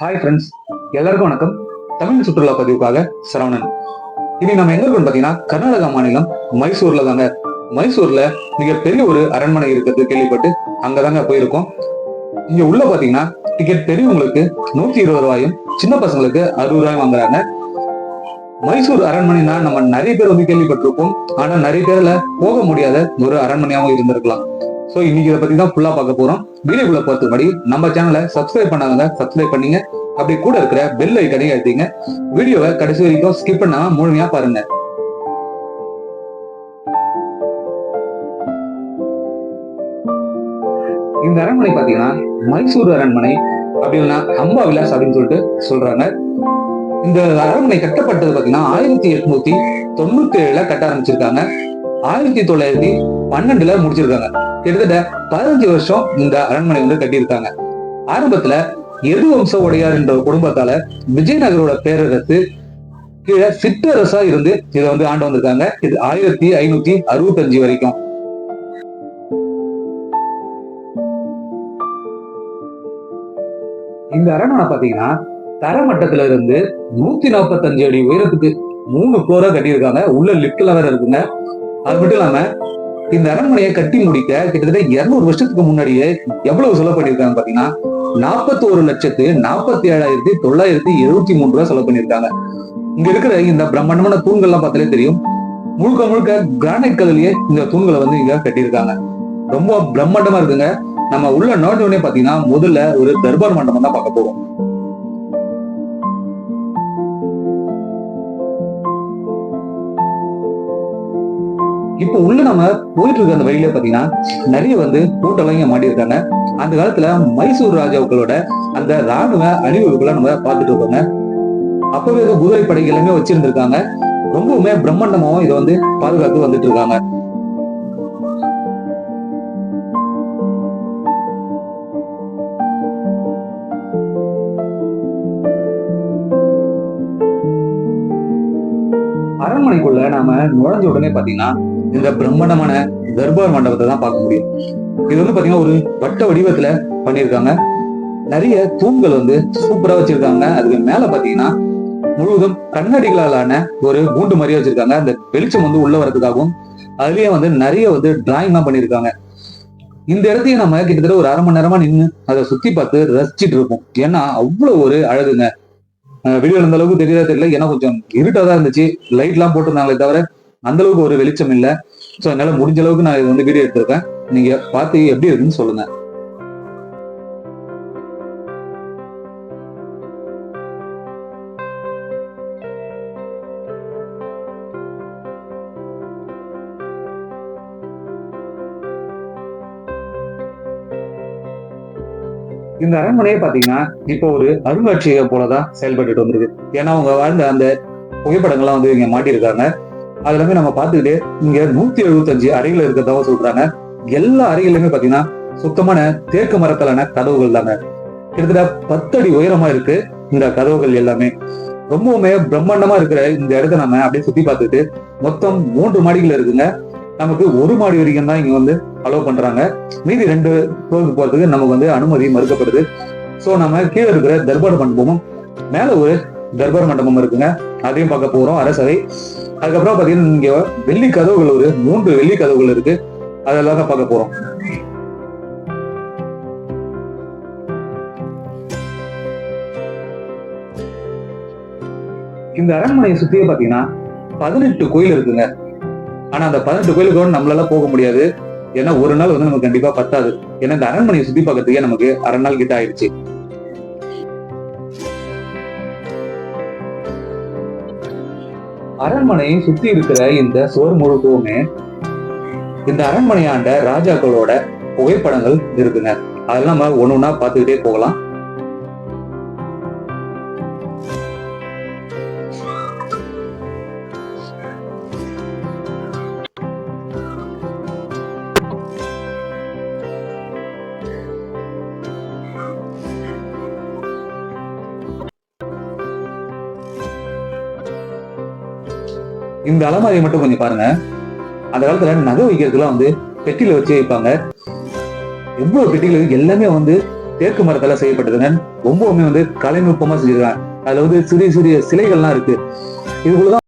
Hi friends எல்லாருக்கும் வணக்கம். தமிழ் சுற்றுலா பதிவுக்காக சரவணன். இனி நம்ம எங்க இருக்கோம் பாத்தீங்கன்னா கர்நாடகா மாநிலம் மைசூர்ல தாங்க. மைசூர்ல மிகப்பெரிய ஒரு அரண்மனை இருக்கிறது கேள்விப்பட்டு அங்கதாங்க போயிருக்கோம். இங்க உள்ள பாத்தீங்கன்னா டிக்கெட் பெரியவங்களுக்கு நூத்தி இருபது ரூபாயும் சின்ன பசங்களுக்கு அறுபது ரூபாயும் வாங்குறாங்க. மைசூர் அரண்மனைனா நம்ம நிறைய பேர் வந்து கேள்விப்பட்டிருப்போம். ஆனா நிறைய பேர்ல போக முடியாத ஒரு அரண்மனையாவும் இருந்திருக்கலாம். ஸோ இன்னைக்கு இதை பத்தி தான் ஃபுல்லா பார்க்க போறோம். வீடியோக்குள்ள பார்த்தபடி நம்ம சேனலை சப்ஸ்கிரைப் பண்ணாதவங்க சப்ஸ்கிரைப் பண்ணீங்க. அப்படி கூட இருக்கிற பெல் ஐக்கனை அழுத்திங்க. வீடியோவை கடைசி வரைக்கும் ஸ்கிப் பண்ணாம முழுமையா பாருங்க. இந்த அரண்மனை பாத்தீங்கன்னா மைசூர் அரண்மனை அப்படின்னா அம்பா விலாஸ் அப்படின்னு சொல்லிட்டு சொல்றாங்க. இந்த அரண்மனை கட்டப்பட்டது பாத்தீங்கன்னா ஆயிரத்தி எட்நூத்தி தொண்ணூத்தி ஏழுல கட்ட ஆரம்பிச்சிருக்காங்க. ஆயிரத்தி தொள்ளாயிரத்தி பன்னெண்டுல முடிச்சிருக்காங்க. கிட்டத்தட்ட பதினஞ்சு வருஷம் இந்த அரண்மனை வந்து கட்டியிருக்காங்க. ஆரம்பத்துல எது வம்ச உடையார் என்ற குடும்பத்தால விஜயநகரோட பேரரசு கீழே சிற்றரசா இருந்து இதை வந்து ஆண்டு வந்திருக்காங்க. இது ஆயிரத்தி ஐநூத்தி அறுபத்தஞ்சு வரைக்கும். இந்த அரண்மனை பாத்தீங்கன்னா தரமட்டத்துல இருந்து நூத்தி நாற்பத்தஞ்சு அடி உயரத்துக்கு மூணு ஃப்ளோரா கட்டியிருக்காங்க. உள்ள லிப்ட்ல வேற இருக்குங்க. அது மட்டும் இல்லாம இந்த அரண்மனையை கட்டி முடிக்க கிட்டத்தட்ட இருநூறு வருஷத்துக்கு முன்னாடியே எவ்வளவு செலவு பண்ணிருக்காங்க பாத்தீங்கன்னா நாற்பத்தி ஒரு லட்சத்து நாற்பத்தி ஏழாயிரத்தி தொள்ளாயிரத்தி எழுபத்தி மூணு ரூபாய் செலவு பண்ணிருக்காங்க இங்க இருக்கிற இந்த பிரம்மாண்டமான தூண்கள்லாம் பார்த்தாலே தெரியும். முழுக்க முழுக்க கிரானைட் கல்லையே இந்த தூண்களை வந்து இங்க கட்டியிருக்காங்க. ரொம்ப பிரம்மாண்டமா இருக்குங்க. நம்ம உள்ள நோட்டோடனே பாத்தீங்கன்னா முதல்ல ஒரு தர்பார் மண்டபம் தான் பார்க்க போறோம். இப்போ உள்ள நம்ம போயிட்டு இருக்க அந்த வழியில பாத்தீங்கன்னா நிறைய வந்து கூட்டம்லாம் இங்க மாட்டியிருக்காங்க அந்த காலத்துல மைசூர் ராஜாக்களோட அந்த ராணுவ அணிவகுப்புகளை நம்ம பார்த்துட்டு இருக்கோங்க அப்பவே இது குதிரை படை எல்லாமே வச்சிருந்திருக்காங்க. ரொம்பவுமே பிரம்மாண்டமாவும் இதை வந்து பாதுகாத்து வந்துட்டு இருக்காங்க. அரண்மனைக்குள்ள நாம நுழைஞ்ச உடனே பாத்தீங்கன்னா இந்த பிரம்மாண்டமான தர்பார் மண்டபத்தை தான் பார்க்க முடியும். இது வந்து பாத்தீங்கன்னா ஒரு வட்ட வடிவத்துல பண்ணியிருக்காங்க. நிறைய தூண்கள் வந்து சூப்பரா வச்சிருக்காங்க. அதுக்கு மேல பாத்தீங்கன்னா முழுவதும் கண்ணாடிகளாலான ஒரு கூண்டு மாதிரியே வச்சிருக்காங்க. அந்த வெளிச்சம் வந்து உள்ள வரதுக்காகவும் அதுலயே வந்து நிறைய வந்து டிராயிங்லாம் பண்ணியிருக்காங்க. இந்த இடத்தையும் நம்ம கிட்டத்தட்ட ஒரு அரை மணி நேரமா நின்று அதை சுத்தி பார்த்து ரசிச்சிட்டு இருப்போம். ஏன்னா அவ்வளவு ஒரு அழகுங்க. வீடியோ இருந்த அளவுக்கு தெரியாத தெரியல. ஏன்னா கொஞ்சம் இருட்டா தான் இருந்துச்சு. லைட் எல்லாம் போட்டிருந்தாங்களே தவிர அந்த அளவுக்கு ஒரு வெளிச்சம் இல்லை. ஸோ அதனால முடிஞ்ச அளவுக்கு நான் இது வந்து வீடியோ எடுத்திருக்கேன். நீங்க பார்த்து எப்படி இருக்குன்னு சொல்லுங்க. இந்த அரண்மனையே பாத்தீங்கன்னா இப்போ ஒரு அருங்காட்சியகம் போலதான் செயல்பட்டுட்டு வந்திருக்கு. ஏன்னா அவங்க வாழ்ந்த அந்த புகைப்படங்கள்லாம் வந்து இங்க மாட்டியிருக்காங்க. அது எல்லாமே நம்ம பார்த்துக்கிட்டே இங்க நூத்தி எழுபத்தஞ்சு அறைகள் இருக்கிறதாவும் சொல்றாங்க. எல்லா அறைகளுமே பாத்தீங்கன்னா சுத்தமான தேக்கு மரத்தாலான கதவுகள் தாங்க. கிட்டத்தட்ட பத்தடி உயரமா இருக்கு இந்த கதவுகள் எல்லாமே. ரொம்பவுமே பிரம்மாண்டமா இருக்கிற இந்த இடத்த நம்ம அப்படியே சுத்தி பார்த்துட்டு மொத்தம் மூன்று மாடிகள் இருக்குங்க. நமக்கு ஒரு மாடி வரைக்கும் தான் இங்க வந்து அலோவ் பண்றாங்க. மீதி ரெண்டு ஃப்ளோருக்கு போறதுக்கு நமக்கு வந்து அனுமதி மறுக்கப்படுது. சோ நம்ம கீழே இருக்கிற தர்பார் மண்டபமும் மேல ஒரு தர்பார் மண்டபம் இருக்குங்க. அதையும் பார்க்க போறோம் அரசவை அதுக்கப்புறம் பாத்தீங்கன்னா இங்க வெள்ளி கதவுகள் ஒரு மூன்று வெள்ளி கதவுகள் இருக்கு. அதெல்லாம் தான் பார்க்க போறோம். இந்த அரண்மனையை சுத்தியே பாத்தீங்கன்னா பதினெட்டு கோயில் இருக்குங்க. ஆனா அந்த பதினெட்டு கோயிலுக்கு கூட நம்மளால போக முடியாது. ஏன்னா ஒரு நாள் வந்து நமக்கு கண்டிப்பா பத்தாது. ஏன்னா இந்த அரண்மனையை சுத்தி பார்க்கறதுக்கே நமக்கு அரை நாள் கிட்ட ஆயிடுச்சு. அரண்மனையை சுத்தி இருக்கிற இந்த சுவர் முழுக்கவுமே இந்த அரண்மனையாண்ட ராஜாக்களோட புகைப்படங்கள் இருக்குங்க. அதெல்லாம் நம்ம ஒண்ணு ஒண்ணா பார்த்துக்கிட்டே போகலாம். இந்த அலமாரியை மட்டும் கொஞ்சம் பாருங்க. அந்த காலத்துல நகை வைக்கிறதுக்குலாம் வந்து பெட்டியில வச்சு வைப்பாங்க. எவ்வளவு பெட்டிகள் எல்லாமே வந்து தேக்கு மரத்தால செய்யப்பட்டதுங்க. ரொம்பவுமே வந்து கலைநுட்பமா செஞ்சிருக்காங்க. அதுல வந்து சிறிய சிறிய சிலைகள்லாம் இருக்கு. இதுக்குள்ளதான்